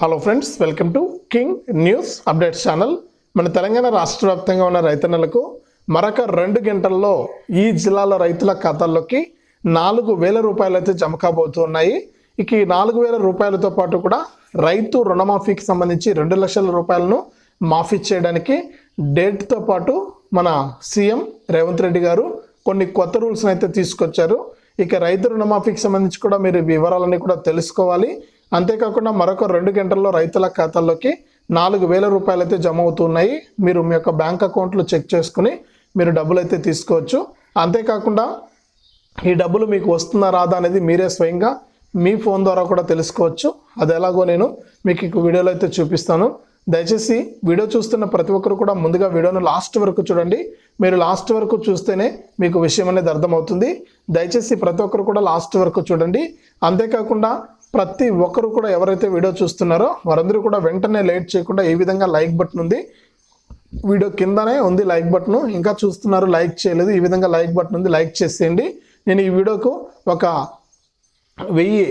Hello friends welcome to king news updates channel మన తెలంగాణ రాష్ట్ర వ్యాప్తంగా ఉన్న రైతన్నలకు మరొక రెండు గంటల్లో ఈ జిల్లాల రైతుల ఖాతాల్లోకి నాలుగు వేల రూపాయలు అయితే జమ కాబోతున్నాయి. ఇక ఈ నాలుగు వేల రూపాయలతో పాటు కూడా రైతు రుణమాఫీకి సంబంధించి రెండు లక్షల రూపాయలను మాఫీ చేయడానికి డేట్తో పాటు మన సీఎం రేవంత్ రెడ్డి గారు కొన్ని కొత్త రూల్స్ని అయితే తీసుకొచ్చారు. ఇక రైతు రుణమాఫీకి సంబంధించి కూడా మీరు వివరాలన్నీ కూడా తెలుసుకోవాలి. అంతేకాకుండా మరొక రెండు గంటల్లో రైతుల ఖాతాల్లోకి నాలుగు వేల రూపాయలు అయితే జమ అవుతున్నాయి. మీరు మీ యొక్క బ్యాంక్ అకౌంట్లో చెక్ చేసుకుని మీరు డబ్బులు అయితే తీసుకోవచ్చు. అంతేకాకుండా ఈ డబ్బులు మీకు వస్తుందా రాదా అనేది మీరే స్వయంగా మీ ఫోన్ ద్వారా కూడా తెలుసుకోవచ్చు. అది ఎలాగో నేను మీకు ఈ వీడియోలో అయితే చూపిస్తాను. దయచేసి వీడియో చూస్తున్న ప్రతి ఒక్కరు కూడా ముందుగా వీడియోను లాస్ట్ వరకు చూడండి. మీరు లాస్ట్ వరకు చూస్తేనే మీకు విషయం అనేది అర్థమవుతుంది. దయచేసి ప్రతి ఒక్కరు కూడా లాస్ట్ వరకు చూడండి. అంతేకాకుండా ప్రతి ఒక్కరు కూడా ఎవరైతే వీడియో చూస్తున్నారో వారందరూ కూడా వెంటనే లేట్ చేయకుండా ఏ విధంగా లైక్ బటన్ ఉంది వీడియో కిందనే ఉంది లైక్ బటన్. ఇంకా చూస్తున్నారు లైక్ చేయలేదు ఈ విధంగా లైక్ బటన్ ఉంది లైక్ చేసేయండి. నేను ఈ వీడియోకు ఒక వెయ్యి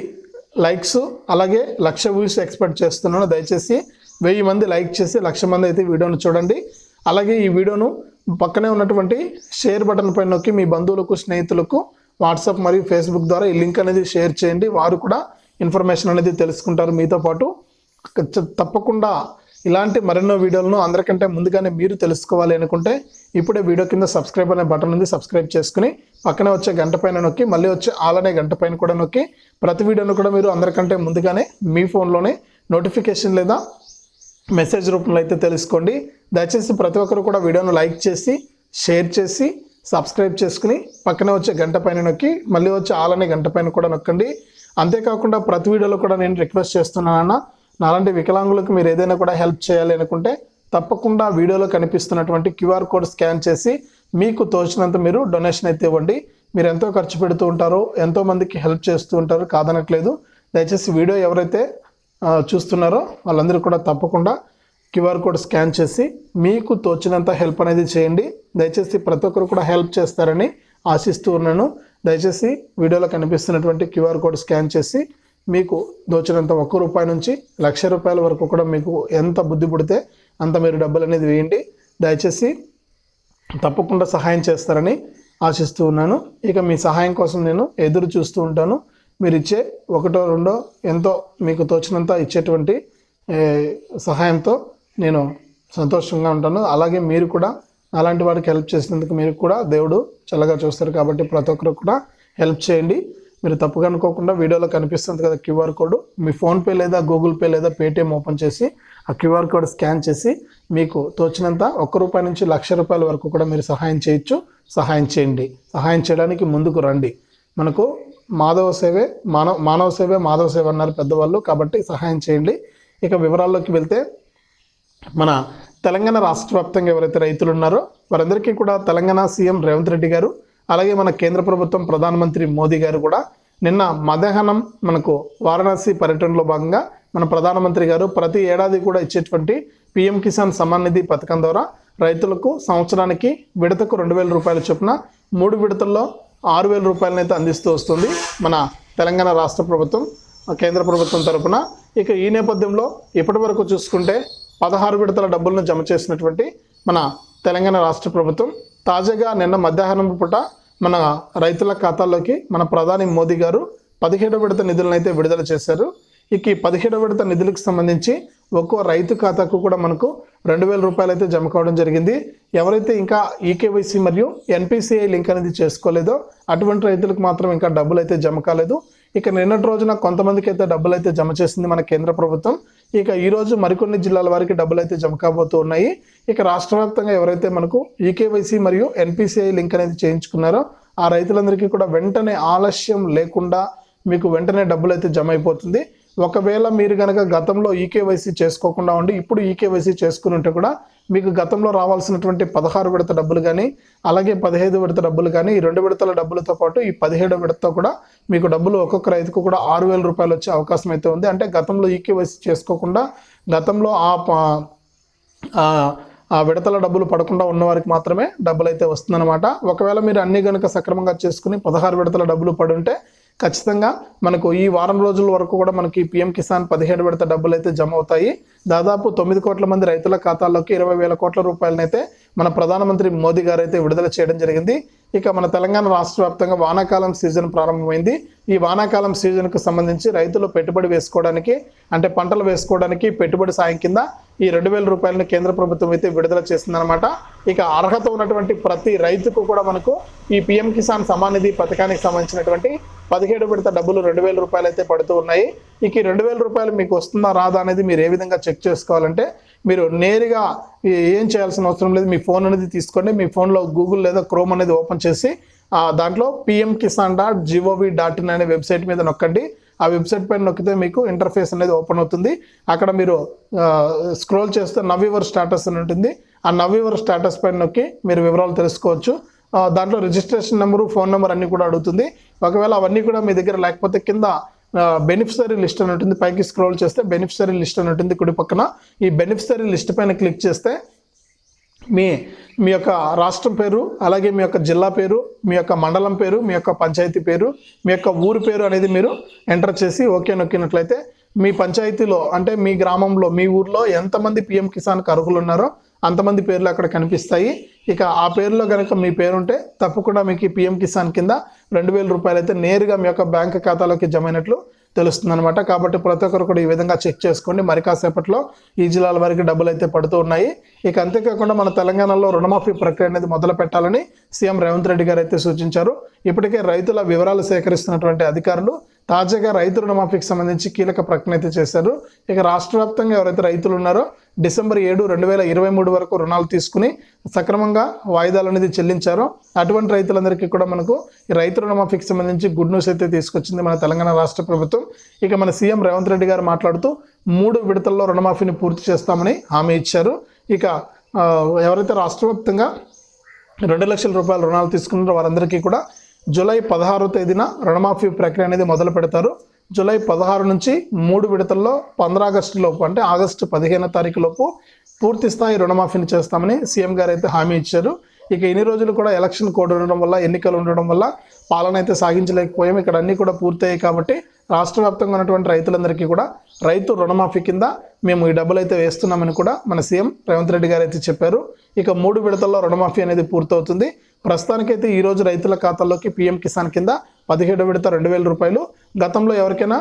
లైక్స్ అలాగే లక్ష వ్యూస్ ఎక్స్పెక్ట్ చేస్తున్నాను. దయచేసి వెయ్యి మంది లైక్ చేసి లక్ష మంది అయితే వీడియోను చూడండి. అలాగే ఈ వీడియోను పక్కనే ఉన్నటువంటి షేర్ బటన్ పైన నొక్కి మీ బంధువులకు స్నేహితులకు వాట్సాప్ మరియు ఫేస్బుక్ ద్వారా ఈ లింక్ అనేది షేర్ చేయండి. వారు కూడా ఇన్ఫర్మేషన్ అనేది తెలుసుకుంటారు మీతో పాటు. తప్పకుండా ఇలాంటి మరెన్నో వీడియోలను అందరికంటే ముందుగానే మీరు తెలుసుకోవాలి అనుకుంటే ఇప్పుడే వీడియో కింద సబ్స్క్రైబ్ అనే బటన్ ఉంది సబ్స్క్రైబ్ చేసుకుని పక్కనే వచ్చే గంట పైన నొక్కి మళ్ళీ వచ్చే ఆల్ అనే గంట పైన కూడా నొక్కి ప్రతి వీడియోను కూడా మీరు అందరికంటే ముందుగానే మీ ఫోన్లోనే నోటిఫికేషన్ లేదా మెసేజ్ రూపంలో అయితే తెలుసుకోండి. దయచేసి ప్రతి ఒక్కరు కూడా వీడియోను లైక్ చేసి షేర్ చేసి సబ్స్క్రైబ్ చేసుకుని పక్కనే వచ్చే గంట పైన నొక్కి మళ్ళీ వచ్చే ఆల్ అనే గంట పైన కూడా నొక్కండి. అంతేకాకుండా ప్రతి వీడియోలో కూడా నేను రిక్వెస్ట్ చేస్తున్నానన్నా నాలాంటి వికలాంగులకు మీరు ఏదైనా కూడా హెల్ప్ చేయాలి అనుకుంటే తప్పకుండా వీడియోలో కనిపిస్తున్నటువంటి క్యూఆర్ కోడ్ స్కాన్ చేసి మీకు తోచినంత మీరు డొనేషన్ అయితే ఇవ్వండి. మీరు ఎంతో ఖర్చు పెడుతూ ఉంటారో ఎంతో మందికి హెల్ప్ చేస్తూ ఉంటారు కాదనట్లేదు. దయచేసి వీడియో ఎవరైతే చూస్తున్నారో వాళ్ళందరూ కూడా తప్పకుండా క్యూఆర్ కోడ్ స్కాన్ చేసి మీకు తోచినంత హెల్ప్ అనేది చేయండి. దయచేసి ప్రతి ఒక్కరు కూడా హెల్ప్ చేస్తారని ఆశిస్తూ ఉన్నాను. దయచేసి వీడియోలో కనిపిస్తున్నటువంటి క్యూఆర్ కోడ్ స్కాన్ చేసి మీకు దోచినంత ఒక్క రూపాయి నుంచి లక్ష రూపాయల వరకు కూడా మీకు ఎంత బుద్ధి పుడితే అంత మీరు డబ్బులు అనేది వేయండి. దయచేసి తప్పకుండా సహాయం చేస్తారని ఆశిస్తూ ఉన్నాను. ఇక మీ సహాయం కోసం నేను ఎదురు చూస్తూ ఉంటాను. మీరు ఇచ్చే ఒకటో రెండో ఎంతో మీకు తోచినంత ఇచ్చేటువంటి సహాయంతో నేను సంతోషంగా ఉంటాను. అలాగే మీరు కూడా అలాంటి వాడికి హెల్ప్ చేసినందుకు మీరు కూడా దేవుడు చల్లగా చూస్తారు కాబట్టి ప్రతి ఒక్కరు కూడా హెల్ప్ చేయండి. మీరు తప్పుగా అనుకోకుండా వీడియోలో కనిపిస్తుంది కదా క్యూఆర్ కోడ్ మీ ఫోన్పే లేదా గూగుల్ పే లేదా పేటిఎం ఓపెన్ చేసి ఆ క్యూఆర్ కోడ్ స్కాన్ చేసి మీకు తోచినంత ఒక్క రూపాయి నుంచి లక్ష రూపాయల వరకు కూడా మీరు సహాయం చేయొచ్చు. సహాయం చేయండి. సహాయం చేయడానికి ముందుకు రండి. మనకు మాధవ సేవే మానవ మానవ సేవే మాధవ సేవ అన్నారు పెద్దవాళ్ళు కాబట్టి సహాయం చేయండి. ఇక వివరాల్లోకి వెళ్తే మన తెలంగాణ రాష్ట్ర వ్యాప్తంగా ఎవరైతే రైతులు ఉన్నారో వారందరికీ కూడా తెలంగాణ సీఎం రేవంత్ రెడ్డి గారు అలాగే మన కేంద్ర ప్రభుత్వం ప్రధానమంత్రి మోదీ గారు కూడా నిన్న మధ్యాహ్నం మనకు వారణాసి పర్యటనలో భాగంగా మన ప్రధానమంత్రి గారు ప్రతి ఏడాది కూడా ఇచ్చేటువంటి పిఎం కిసాన్ సమ్మాన్ నిధి పథకం ద్వారా రైతులకు సంవత్సరానికి విడతకు రెండు వేల రూపాయల చొప్పున మూడు విడతల్లో ఆరు వేల రూపాయలనైతే అందిస్తూ వస్తుంది మన తెలంగాణ రాష్ట్ర ప్రభుత్వం కేంద్ర ప్రభుత్వం తరపున. ఇక ఈ నేపథ్యంలో ఇప్పటి వరకు చూసుకుంటే పదహారు విడతల డబ్బులను జమ చేసినటువంటి మన తెలంగాణ రాష్ట్ర ప్రభుత్వం తాజాగా నిన్న మధ్యాహ్నం పూట మన రైతుల ఖాతాల్లోకి మన ప్రధాని మోదీ గారు పదిహేడు విడత నిధులను అయితే విడుదల చేశారు. ఇక ఈ పదిహేడు విడత నిధులకు సంబంధించి ఒక్కో రైతు ఖాతాకు కూడా మనకు రెండు వేల రూపాయలు అయితే జమ కావడం జరిగింది. ఎవరైతే ఇంకా ఈకేవైసీ మరియు ఎన్పిసిఐ లింక్ అనేది చేసుకోలేదో అటువంటి రైతులకు మాత్రం ఇంకా డబ్బులు అయితే జమ కాలేదు. ఇక నిన్నటి రోజున కొంతమందికి అయితే డబ్బులు అయితే జమ చేసింది మన కేంద్ర ప్రభుత్వం. ఇక ఈరోజు మరికొన్ని జిల్లాల వారికి డబ్బులు అయితే జమ కాబోతూ ఉన్నాయి. ఇక రాష్ట్ర వ్యాప్తంగా ఎవరైతే మనకు ఈకేవైసీ మరియు ఎన్పిసిఐ లింక్ అనేది చేయించుకున్నారో ఆ రైతులందరికీ కూడా వెంటనే ఆలస్యం లేకుండా మీకు వెంటనే డబ్బులు అయితే జమ అయిపోతుంది. ఒకవేళ మీరు కనుక గతంలో ఈకేవైసీ చేసుకోకుండా ఉండి ఇప్పుడు ఈకేవైసీ చేసుకుని ఉంటే కూడా మీకు గతంలో రావాల్సినటువంటి పదహారు విడత డబ్బులు కానీ అలాగే పదిహేదు విడత డబ్బులు కానీ ఈ రెండు విడతల డబ్బులతో పాటు ఈ పదిహేడు విడతతో కూడా మీకు డబ్బులు ఒక్కొక్క రైతుకు కూడా ఆరు వేల రూపాయలు వచ్చే అవకాశం అయితే ఉంది. అంటే గతంలో ఈకేవైసీ చేసుకోకుండా గతంలో ఆ ఆ విడతల డబ్బులు పడకుండా ఉన్నవారికి మాత్రమే డబ్బులు అయితే వస్తుందన్నమాట. ఒకవేళ మీరు అన్ని కనుక సక్రమంగా చేసుకుని పదహారు విడతల డబ్బులు పడుంటే ఖచ్చితంగా మనకు ఈ వారం రోజుల వరకు కూడా మనకి పిఎం కిసాన్ పదిహేడు విడత డబ్బులు అయితే జమ అవుతాయి దాదాపు తొమ్మిది కోట్ల మంది రైతుల ఖాతాల్లోకి ఇరవై వేల కోట్ల రూపాయలనైతే మన ప్రధానమంత్రి మోదీ గారు అయితే విడుదల చేయడం జరిగింది. ఇక మన తెలంగాణ రాష్ట్ర వ్యాప్తంగా వానాకాలం సీజన్ ప్రారంభమైంది. ఈ వానాకాలం సీజన్కు సంబంధించి రైతులు పెట్టుబడి వేసుకోవడానికి అంటే పంటలు వేసుకోవడానికి పెట్టుబడి సాయం కింద ఈ రెండు వేల రూపాయలను కేంద్ర ప్రభుత్వం అయితే విడుదల చేసిందనమాట ఇక అర్హత ఉన్నటువంటి ప్రతి రైతుకు కూడా మనకు ఈ పిఎం కిసాన్ సమాన్ నిధి పథకానికి సంబంధించినటువంటి పదిహేడు విడత డబ్బులు రెండు వేల రూపాయలు అయితే పడుతూ ఉన్నాయి. ఇక ఈ రెండు వేల రూపాయలు మీకు వస్తుందా రాదా అనేది మీరు ఏ విధంగా చెక్ చేసుకోవాలంటే మీరు నేరుగా ఏం చేయాల్సిన అవసరం లేదు మీ ఫోన్ అనేది తీసుకోండి. మీ ఫోన్లో గూగుల్ లేదా క్రోమ్ అనేది ఓపెన్ చేసి దాంట్లో PM Kisan dot gov dot in అనే వెబ్సైట్ మీద నొక్కండి. ఆ వెబ్సైట్ పైన నొక్కితే మీకు ఇంటర్ఫేస్ అనేది ఓపెన్ అవుతుంది. అక్కడ మీరు స్క్రోల్ చేస్తే నవ్యూవర్ స్టాటస్ అని ఉంటుంది. ఆ నవ్వివర్ స్టాటస్ పైన నొక్కి మీరు వివరాలు తెలుసుకోవచ్చు. దాంట్లో రిజిస్ట్రేషన్ నెంబరు ఫోన్ నెంబర్ అన్నీ కూడా అడుగుతుంది. ఒకవేళ అవన్నీ కూడా మీ దగ్గర లేకపోతే కింద బెనిఫిషరీ లిస్ట్ అని ఉంటుంది. పైకి స్క్రోల్ చేస్తే బెనిఫిషరీ లిస్ట్ అని ఉంటుంది కుడి పక్కన. ఈ బెనిఫిషరీ లిస్ట్ పైన క్లిక్ చేస్తే మీ మీ యొక్క రాష్ట్రం పేరు అలాగే మీ యొక్క జిల్లా పేరు మీ యొక్క మండలం పేరు మీ యొక్క పంచాయతీ పేరు మీ యొక్క ఊరు పేరు అనేది మీరు ఎంటర్ చేసి ఓకే నొక్కినట్లయితే మీ పంచాయతీలో అంటే మీ గ్రామంలో మీ ఊర్లో ఎంతమంది పిఎం కిసాన్కి అర్హులు ఉన్నారో అంతమంది పేర్లు అక్కడ కనిపిస్తాయి. ఇక ఆ పేరులో కనుక మీ పేరు ఉంటే తప్పకుండా మీకు పిఎం కిసాన్ కింద రెండు వేల రూపాయలు అయితే నేరుగా మీ యొక్క బ్యాంక్ ఖాతాలోకి జమ అయినట్లు తెలుస్తుంది అనమాట కాబట్టి ప్రతి ఒక్కరు కూడా ఈ విధంగా చెక్ చేసుకోండి. మరి కాసేపట్లో ఈ జిల్లాల వరకు డబ్బులు అయితే పడుతూ ఉన్నాయి. ఇక అంతేకాకుండా మన తెలంగాణలో రుణమాఫీ ప్రక్రియ అనేది మొదలు పెట్టాలని సీఎం రేవంత్ రెడ్డి గారు అయితే సూచించారు. ఇప్పటికే రైతుల వివరాలు సేకరిస్తున్నటువంటి అధికారులు తాజాగా రైతు రుణమాఫీకి సంబంధించి కీలక ప్రకటన అయితే చేశారు. ఇక రాష్ట్ర వ్యాప్తంగా ఎవరైతే రైతులు ఉన్నారో డిసెంబర్ ఏడు రెండు వేల ఇరవై మూడు వరకు రుణాలు తీసుకుని సక్రమంగా వాయిదాలు అనేది చెల్లించారో. అటువంటి రైతులందరికీ కూడా మనకు ఈ రైతు రుణమాఫీకి సంబంధించి గుడ్ న్యూస్ అయితే తీసుకొచ్చింది మన తెలంగాణ రాష్ట్ర ప్రభుత్వం. ఇక మన సీఎం రేవంత్ రెడ్డి గారు మాట్లాడుతూ మూడు విడతల్లో రుణమాఫీని పూర్తి చేస్తామని హామీ ఇచ్చారు. ఇక ఎవరైతే రాష్ట్రవ్యాప్తంగా రెండు లక్షల రూపాయల రుణాలు తీసుకున్నారో వారందరికీ కూడా జూలై పదహారో తేదీన రుణమాఫీ ప్రక్రియ అనేది మొదలు పెడతారు. జూలై పదహారు నుంచి మూడు విడతల్లో పంద్రాగస్టు లోపు అంటే ఆగస్టు పదిహేనో తారీఖు లోపు పూర్తి స్థాయి రుణమాఫీని చేస్తామని సీఎం గారు అయితే హామీ ఇచ్చారు. ఇక ఎన్ని రోజులు కూడా ఎలక్షన్ కోడ్ ఉండడం వల్ల ఎన్నికలు ఉండడం వల్ల పాలన అయితే సాగించలేకపోయాం. ఇక్కడ అన్నీ కూడా పూర్తయ్యాయి కాబట్టి రాష్ట్ర వ్యాప్తంగా ఉన్నటువంటి రైతులందరికీ కూడా రైతు రుణమాఫీ కింద మేము ఈ డబ్బులు అయితే వేస్తున్నామని కూడా మన సీఎం రేవంత్ రెడ్డి గారు అయితే చెప్పారు. ఇక మూడు విడతల్లో రుణమాఫీ అనేది పూర్తవుతుంది. ప్రస్తుతానికైతే ఈరోజు రైతుల ఖాతాల్లోకి పీఎం కిసాన్ కింద పదిహేడు విడత రెండు వేల రూపాయలు. గతంలో ఎవరికైనా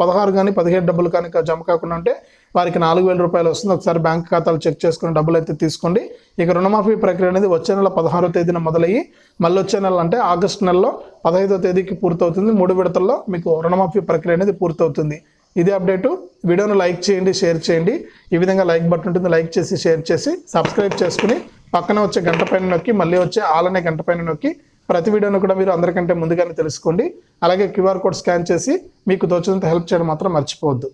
పదహారు కానీ పదిహేడు డబ్బులు కానీ జమ కాకుండా ఉంటే వారికి నాలుగు వేల రూపాయలు వస్తుంది. ఒకసారి బ్యాంక్ ఖాతాలు చెక్ చేసుకుని డబ్బులు అయితే తీసుకోండి. ఇక రుణమాఫీ ప్రక్రియ అనేది వచ్చే నెల పదహారో తేదీన మొదలయ్యి మళ్ళీ వచ్చే నెల అంటే ఆగస్టు నెలలో పదహైదో తేదీకి పూర్తవుతుంది. మూడు విడతల్లో మీకు రుణమాఫీ ప్రక్రియ అనేది పూర్తవుతుంది. ఇదే అప్డేటు. వీడియోను లైక్ చేయండి షేర్ చేయండి. ఈ విధంగా లైక్ బటన్ ఉంటుంది లైక్ చేసి షేర్ చేసి సబ్స్క్రైబ్ చేసుకుని పక్కన వచ్చే గంట పైన నొక్కి మళ్ళీ వచ్చే ఆల్ అనే గంట పైన నొక్కి ప్రతి వీడియోను కూడా మీరు అందరికంటే ముందుగానే తెలుసుకోండి. అలాగే క్యూఆర్ కోడ్ స్కాన్ చేసి మీకు తోచినంత హెల్ప్ చేయడం మాత్రం మర్చిపోవద్దు.